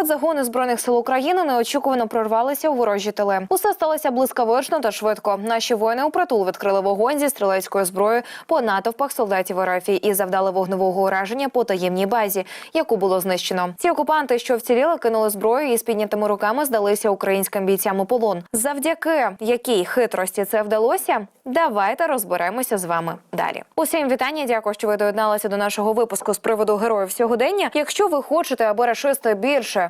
Спецзагони збройних сил України неочікувано прорвалися у ворожі тили. Усе сталося блискавично та швидко. Наші воїни у притул відкрили вогонь зі стрілецькою зброєю по натовпах солдатів РФ і завдали вогневого ураження по таємній базі, яку було знищено. Ці окупанти, що вціліли, кинули зброю і з піднятими руками здалися українським бійцям у полон. Завдяки якій хитрості це вдалося. Давайте розберемося з вами далі. Усім вітання. Дякую, що ви доєдналися до нашого випуску з приводу героїв сьогодення. Якщо ви хочете, аби рашисти більше.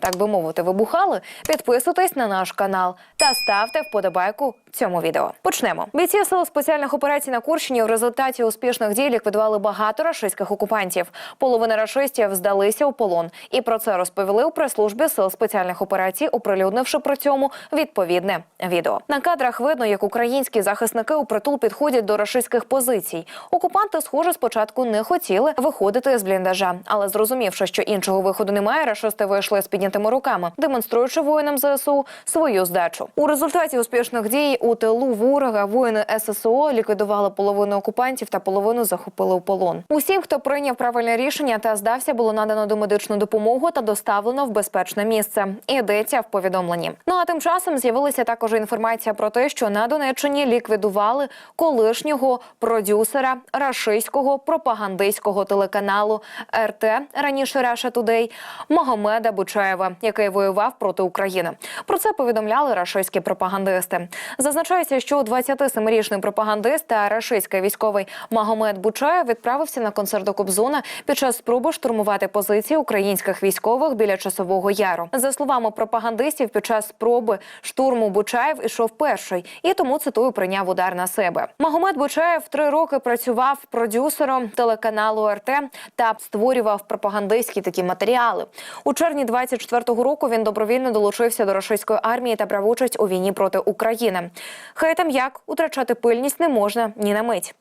Так би мовити, вибухали. Підписуйтесь на наш канал та ставте вподобайку цьому відео. Почнемо. Бійці сил спеціальних операцій на Курщині в результаті успішних дій ліквідували багато рашистських окупантів. Половина рашистів здалися у полон, і про це розповіли у прес-службі сил спеціальних операцій, оприлюднивши при цьому відповідне відео. На кадрах видно, як українські захисники у притул підходять до рашистських позицій. Окупанти, схоже, спочатку не хотіли виходити з бліндажа, але зрозумівши, що іншого виходу немає, рашисти вийшли з піднятими руками, демонструючи воїнам ЗСУ свою здачу. У результаті успішних дій у тилу ворога воїни ССО ліквідували половину окупантів та половину захопили у полон. Усім, хто прийняв правильне рішення та здався, було надано домедичну допомогу та доставлено в безпечне місце. Йдеться в повідомленні. Ну а тим часом з'явилася також інформація про те, що на Донеччині ліквідували колишнього продюсера рашистського пропагандистського телеканалу РТ раніше Раша Тудей Магомеда Бучаєва, який воював проти України. Про це повідомляли рашистські пропагандисти. Зазначається, що 27-річний пропагандист та рашистський військовий Магомед Бучаєв відправився на концерт до Кобзона під час спроби штурмувати позиції українських військових біля часового яру. За словами пропагандистів, під час спроби штурму Бучаєв ішов перший і тому цитую прийняв удар на себе. Магомед Бучаєв три роки працював продюсером телеканалу РТ та створював пропагандистські такі матеріали. У червні 24-го року він добровільно долучився до російської армії та брав участь у війні проти України. Хай там як утрачати пильність не можна ні на мить.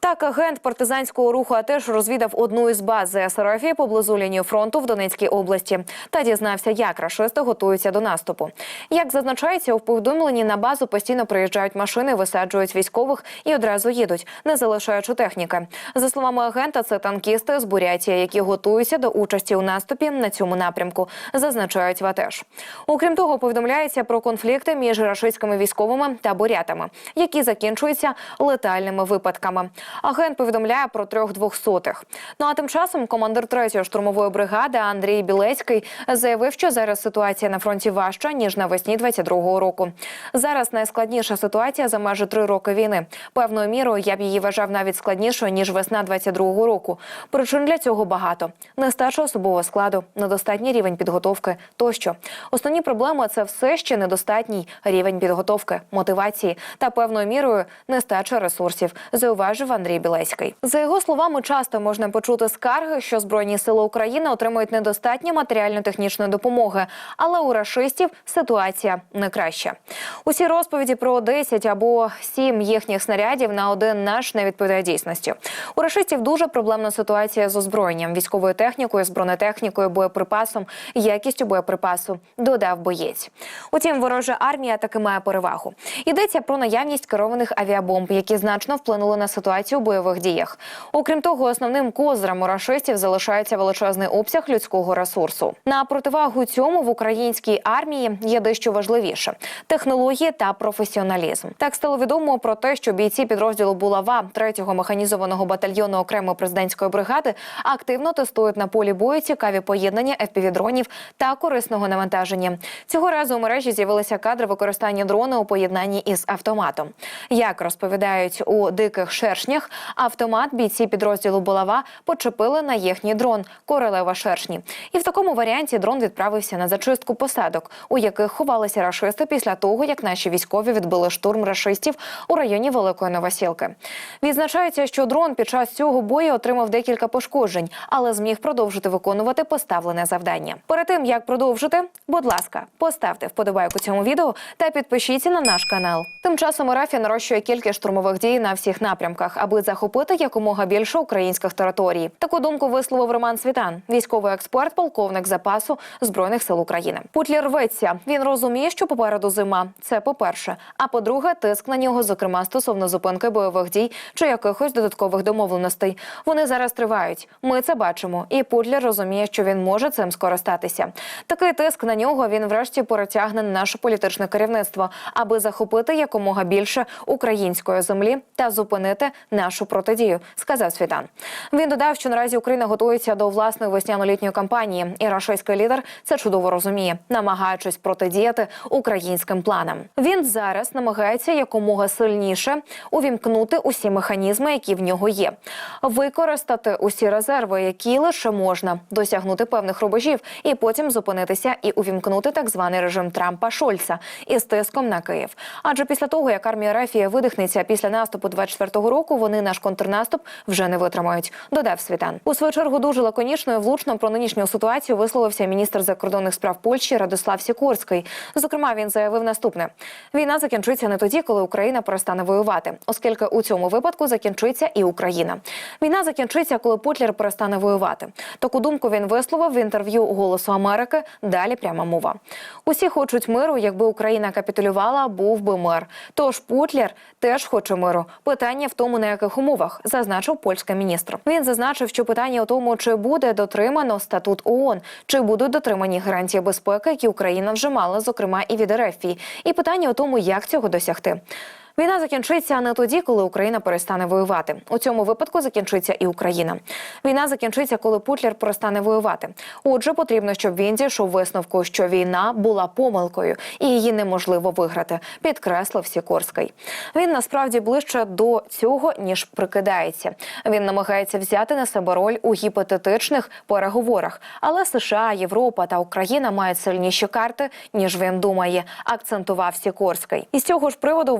Так, агент партизанського руху АТЕШ розвідав одну із баз ЗСРФ поблизу лінії фронту в Донецькій області та дізнався, як рашисти готуються до наступу. Як зазначається у повідомленні, на базу постійно приїжджають машини, висаджують військових і одразу їдуть, не залишаючи техніки. За словами агента, це танкісти з Бурятії, які готуються до участі у наступі на цьому напрямку, зазначають в АТЕШ. Окрім того, повідомляється про конфлікти між рашистськими військовими та бурятами, які закінчуються летальними випадками. Агент повідомляє про трьох двохсотих. Ну а тим часом командир 3-ї штурмової бригади Андрій Білецький заявив, що зараз ситуація на фронті важча ніж навесні 22-го року. Зараз найскладніша ситуація за майже три роки війни. Певною мірою я б її вважав навіть складнішою ніж весна 22-го року. Причин для цього багато: нестача особового складу, недостатній рівень підготовки тощо. Основні проблеми це все ще недостатній рівень підготовки, мотивації та певною мірою нестача ресурсів. Зауважив Андрій Білецький. За його словами, часто можна почути скарги, що збройні сили України отримують недостатньо матеріально-технічної допомоги, але у рашистів ситуація не краща. Усі розповіді про 10 або 7 їхніх снарядів на один наш не відповідає дійсності. У рашистів дуже проблемна ситуація з озброєнням, військовою технікою, з бронетехнікою, боєприпасом, якістю боєприпасу. Додав боєць. Утім, ворожа армія таки має перевагу. Йдеться про наявність керованих авіабомб, які значно вплинули на ситуацію у бойових діях. Окрім того, основним козирем у рашистів залишається величезний обсяг людського ресурсу. На противагу цьому в українській армії є дещо важливіше технології та професіоналізм. Так стало відомо про те, що бійці підрозділу Булава 3-го механізованого батальйону окремої президентської бригади активно тестують на полі бою цікаві поєднання FPV-дронів та корисного навантаження. Цього разу у мережі з'явилися кадри використання дрона у поєднанні із автоматом. Як розповідають у диких шершнях, автомат бійці підрозділу Булава почепили на їхній дрон королева шершні. І в такому варіанті дрон відправився на зачистку посадок, у яких ховалися рашисти після того, як наші військові відбили штурм рашистів у районі Великої Новосілки. Відзначається, що дрон під час цього бою отримав декілька пошкоджень, але зміг продовжити виконувати поставлене завдання. Перед тим як продовжити, будь ласка, поставте вподобайку цьому відео та підпишіться на наш канал. Тим часом Рафія нарощує кількість штурмових дій на всіх напрямках, аби захопити якомога більше українських територій. Таку думку висловив Роман Світан, військовий експерт, полковник запасу збройних сил України. Путлер рветься. Він розуміє, що попереду зима. Це по перше. А по-друге, тиск на нього, зокрема стосовно зупинки бойових дій чи якихось додаткових домовленостей. Вони зараз тривають. Ми це бачимо. І Путлер розуміє, що він може цим скористатися. Такий тиск на нього він врешті перетягне на наше політичне керівництво, аби захопити якомога більше української землі та зупинити нашу протидію, сказав Світан. Він додав, що наразі Україна готується до власної весняно-літньої кампанії, і рашистський лідер це чудово розуміє, намагаючись протидіяти українським планам. Він зараз намагається якомога сильніше увімкнути усі механізми, які в нього є, використати усі резерви, які лише можна досягнути певних рубежів, і потім зупинитися і увімкнути так званий режим Трампа Шольца із тиском на Київ. Адже після того, як армія Рефія видихнеться після наступу 24-го року, вони наш контрнаступ вже не витримають. Додав Світан. У свою чергу дуже лаконічно і влучно про нинішню ситуацію висловився міністр закордонних справ Польщі Радослав Сікорський. Зокрема, він заявив наступне: війна закінчиться не тоді, коли Україна перестане воювати, оскільки у цьому випадку закінчиться і Україна. Війна закінчиться, коли Путлер перестане воювати. Таку думку він висловив в інтерв'ю Голосу Америки. Далі пряма мова. Усі хочуть миру. Якби Україна капітулювала, був би мир. Тож Путлер теж хоче миру. Питання в тому, на яких умовах зазначив польський міністр. Він зазначив, що питання у тому, чи буде дотримано статут ООН, чи будуть дотримані гарантії безпеки, які Україна вже мала, зокрема і від РФ. І питання у тому, як цього досягти. Війна закінчиться не тоді, коли Україна перестане воювати. У цьому випадку закінчиться і Україна. Війна закінчиться, коли Путлер перестане воювати. Отже, потрібно, щоб він дійшов висновку, що війна була помилкою і її неможливо виграти. Підкреслив Сікорський. Він насправді ближче до цього ніж прикидається. Він намагається взяти на себе роль у гіпотетичних переговорах. Але США, Європа та Україна мають сильніші карти ніж він думає. Акцентував Сікорський. Із цього ж приводу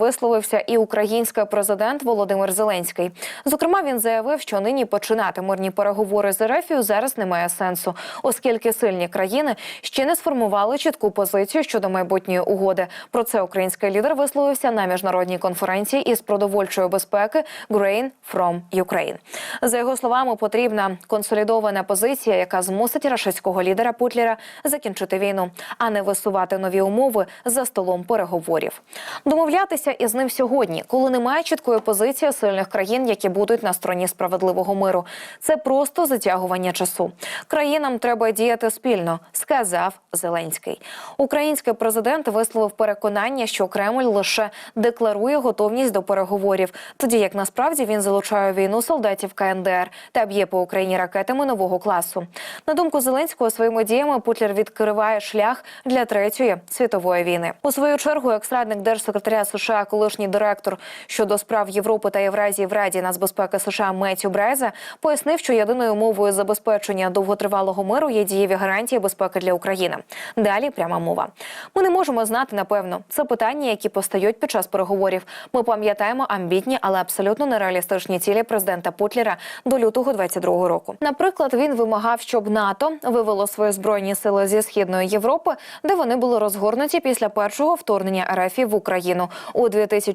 висловився і український президент Володимир Зеленський. Зокрема, він заявив, що нині починати мирні переговори з РФ зараз немає сенсу, оскільки сильні країни ще не сформували чітку позицію щодо майбутньої угоди. Про це український лідер висловився на міжнародній конференції із продовольчої безпеки Grain from Ukraine. За його словами, потрібна консолідована позиція, яка змусить рашистського лідера Путлера закінчити війну, а не висувати нові умови за столом переговорів. Домовлятися із ним сьогодні, коли немає чіткої позиції сильних країн, які будуть на стороні справедливого миру. Це просто затягування часу. Країнам треба діяти спільно, сказав Зеленський. Український президент висловив переконання, що Кремль лише декларує готовність до переговорів, тоді як насправді він залучає війну солдатів КНДР та б'є по Україні ракетами нового класу. На думку Зеленського, своїми діями Путлер відкриває шлях для третьої світової війни. У свою чергу, екс-радник держсекретаря США, колишній директор щодо справ Європи та Євразії в Раді нацбезпеки США Меттю Брайза пояснив, що єдиною умовою забезпечення довготривалого миру є дієві гарантії безпеки для України. Далі пряма мова. Ми не можемо знати напевно. Це питання, які постають під час переговорів. Ми пам'ятаємо амбітні, але абсолютно нереалістичні цілі президента Путлера до лютого 22-го року. Наприклад, він вимагав, щоб НАТО вивело свої збройні сили зі східної Європи, де вони були розгорнуті після першого вторгнення РФ в Україну у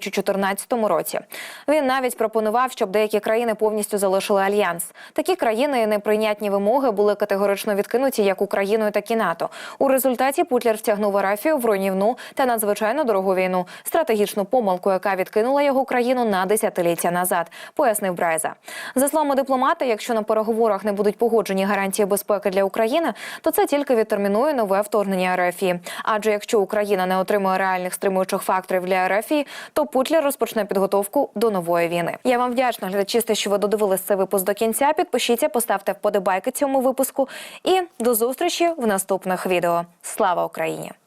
2014 році. Він навіть пропонував, щоб деякі країни повністю залишили альянс. Такі країни неприйнятні вимоги були категорично відкинуті як Україною, так і НАТО. У результаті Путлер втягнув Арафію в руйнівну та надзвичайно дорогу війну, стратегічну помилку, яка відкинула його країну на десятиліття назад, пояснив Брайза. За словами дипломата, якщо на переговорах не будуть погоджені гарантії безпеки для України, то це тільки відтермінує нове вторгнення РФ. Адже якщо Україна не отримує реальних стримуючих факторів для РФ, то Путлер розпочне підготовку до нової війни. Я вам вдячна глядачі, що ви додивились цей випуск до кінця. Підпишіться, поставте вподобайки цьому випуску і до зустрічі в наступних відео. Слава Україні!